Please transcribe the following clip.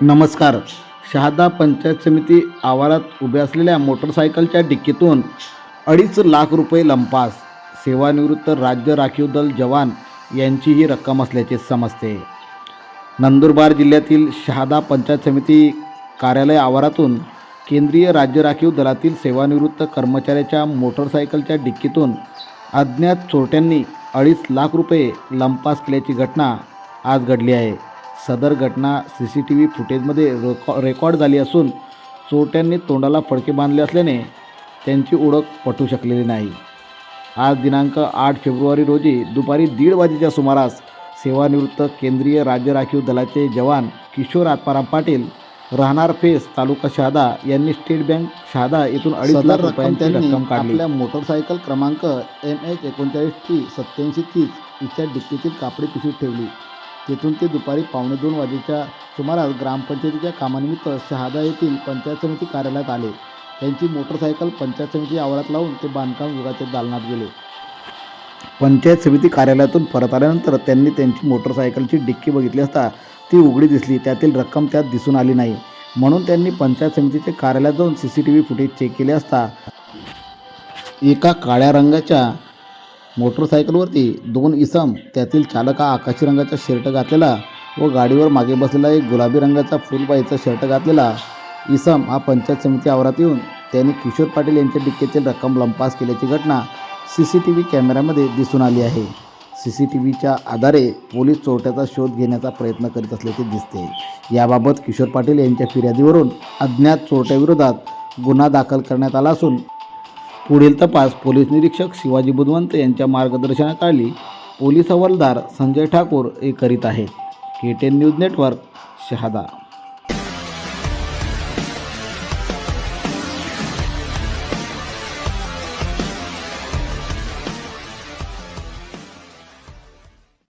नमस्कार. शहादा पंचायत समिती आवारात उभ्या असलेल्या मोटरसायकलच्या डिक्कीतून अडीच लाख रुपये लंपास. सेवानिवृत्त राज्य राखीव दल जवान यांची ही रक्कम असल्याचे समजते. नंदुरबार जिल्ह्यातील शहादा पंचायत समिती कार्यालय आवारातून केंद्रीय राज्य राखीव दलातील सेवानिवृत्त कर्मचाऱ्याच्या मोटरसायकलच्या डिक्कीतून अज्ञात चोरट्यांनी अडीच लाख रुपये लंपास केल्याची घटना आज घडली आहे. सदर घटना सी सी टी व्ही फुटेजमध्ये रेकॉ रेकॉर्ड झाली असून चोरट्यांनी तोंडाला फडके बांधले असल्याने त्यांची ओळख पटू शकलेली नाही. आज दिनांक आठ फेब्रुवारी रोजी दुपारी दीड वाजेच्या सुमारास सेवानिवृत्त केंद्रीय राज्य राखीव दलाचे जवान किशोर आत्माराम पाटील राहणार फेस तालुका शहादा यांनी स्टेट बँक शहादा येथून अडीच लाख रुपयांची रक्कम काढली. आपल्या मोटरसायकल क्रमांक एम एच एकोणचाळीस टी सत्याऐंशी तीस हिच्या डिक्कीतील कापडी पिशवी ठेवली. तेथून ते दुपारी पावणे दोन वाजेच्या सुमारास ग्रामपंचायतीच्या कामानिमित्त शहादा येथील पंचायत समिती कार्यालयात आले. त्यांची मोटरसायकल पंचायत समिती आवारात लावून ते बांधकाम विभागाच्या दालनात गेले. पंचायत समिती कार्यालयातून परत आल्यानंतर त्यांनी त्यांची मोटरसायकलची डिक्की बघितली असता ती उघडी दिसली. त्यातील रक्कम त्यात दिसून आली नाही. म्हणून त्यांनी पंचायत समितीचे कार्यालयात जाऊन C C T V footage check केले असता एका काळ्या रंगाच्या मोटरसायकलवरती दोन इसम त्यातील चालक हा आकाशी रंगाचा शर्ट घातलेला व गाडीवर मागे बसलेला एक गुलाबी रंगाचा फुलबाईचा शर्ट घातलेला. इसम हा पंचायत समिती आवारात येऊन त्यांनी किशोर पाटील यांच्या डिक्केतील रक्कम लंपास केल्याची घटना सी सी टी व्ही कॅमेऱ्यामध्ये दिसून आली आहे. सी सी टी व्हीच्या आधारे पोलीस चोरट्याचा शोध घेण्याचा प्रयत्न करीत असल्याचे दिसते. याबाबत किशोर पाटील यांच्या फिर्यादीवरून अज्ञात चोरट्याविरोधात गुन्हा दाखल करण्यात आला असून पुढील तपास पोलीस निरीक्षक शिवाजी बुधवंत यांच्या मार्गदर्शनाखाली पोलीस हवालदार संजय ठाकूर हे करीत आहेत. K ten news network Shahada.